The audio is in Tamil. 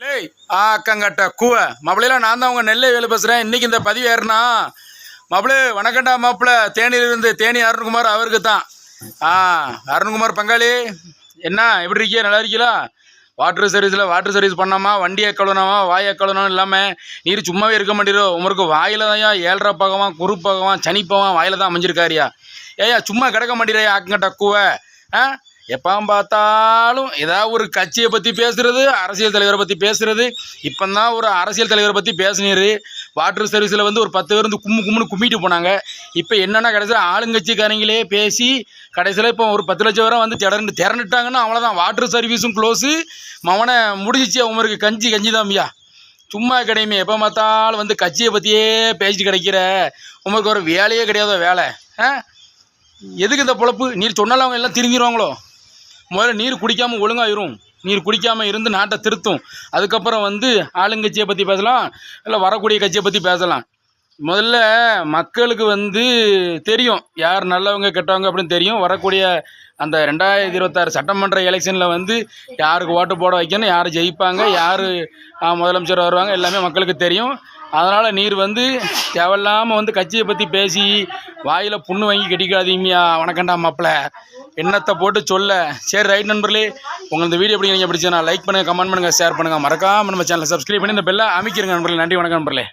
லேய் ஆ அக்கங்கட்ட கூவ. மாப்பிள்ளையில நான் தான் உங்க நெல்லை வேலை பேசுகிறேன் இன்னைக்கு இந்த பதிவு ஏறுனா மாப்பிள்ளை வணக்கம்டா மாப்பிள்ளை. தேனியிலிருந்து தேனி அருண்குமார் அவருக்கு தான். ஆ அருண்குமார் பங்காளி என்ன எப்படி இருக்கியா நல்லா இருக்கீங்களா? வாட்டர் சர்வீஸில் வாட்டர் சர்வீஸ் பண்ணாமா? வண்டியை கழுவினாமா? வாயை கழுவணும் இல்லாமல் நீர் சும்மாவே இருக்க மாட்டேரோ உமருக்கு வாயில் தான் ஏழரை பகவான் குரு பகவான் சனி வாயில் தான் அமைஞ்சிருக்காரியா ஏய்யா சும்மா கிடக்க மாட்டேறியா ஆக்குங்கட்ட கூவ. ஆ? எப்போ பார்த்தாலும் ஏதாவது ஒரு கட்சியை பற்றி பேசுகிறது அரசியல் தலைவரை பற்றி பேசுகிறது இப்போ தான் ஒரு அரசியல் தலைவரை பற்றி பேசினீர். வாட்டர் சர்வீஸில் வந்து ஒரு பத்து பேர் வந்து கும்மு கும்முன்னு கும்மிட்டு போனாங்க. இப்போ என்னென்னா கடைசியில் ஆளுங்கட்சிக்காரங்களே பேசி கடைசியில் இப்போ ஒரு பத்து லட்சம் வரை வந்து திறந்து திறந்துட்டாங்கன்னா அவ்வளோதான் வாட்டர் சர்வீஸும் க்ளோஸு மவனை முடிஞ்சிச்சு அவங்களுக்கு கஞ்சி கஞ்சி தான்யா சும்மா கிடையுமே. எப்போ பார்த்தாலும் வந்து கட்சியை பற்றியே பேசிட்டு கிடைக்கிற உங்களுக்கு ஒரு வேலையே கிடையாதோ வேலை. ஆ? எதுக்கு இந்த பொழப்பு? நீர் சொன்னாலும் அவங்க எல்லாம் திரிஞ்சிருவாங்களோ முதல்ல நீர் குடிக்காமல் ஒழுங்காயிரும். நீர் குடிக்காமல் இருந்து நாட்டை திருத்தும். அதுக்கப்புறம் வந்து ஆளுங்கட்சியை பற்றி பேசலாம் இல்லை வரக்கூடிய கட்சியை பற்றி பேசலாம். முதல்ல மக்களுக்கு வந்து தெரியும் யார் நல்லவங்க கெட்டவங்க அப்படின்னு தெரியும். வரக்கூடிய அந்த ரெண்டாயிரத்தி இருபத்தாறு சட்டமன்ற எலெக்ஷனில் வந்து யாருக்கு ஓட்டு போட வைக்கணும் யார் ஜெயிப்பாங்க யார் முதலமைச்சர் வருவாங்க எல்லாமே மக்களுக்கு தெரியும். அதனால் நீர் வந்து தேவையில்லாமல் வந்து கட்சியை பற்றி பேசி வாயில் புண்ணு வாங்கி கெட்டிக்காதீங்கயா வணக்கண்டா மாப்பிள்ள. எண்ணத்தை போட்டு சொல்ல. சரி ரைட் நண்பர்களே உங்களுக்கு இந்த வீடியோ எப்படி நீங்கள் பிடிச்சா லைக் பண்ணுங்கள் கமெண்ட் பண்ணுங்கள் ஷேர் பண்ணுங்கள் மறக்காமல் நம்ம சேனலை சப்ஸ்கிரைப் பண்ணி இந்த பெல்லை அமைக்கிறங்க நண்பர்களே. நன்றி வணக்கம் நண்பர்களே.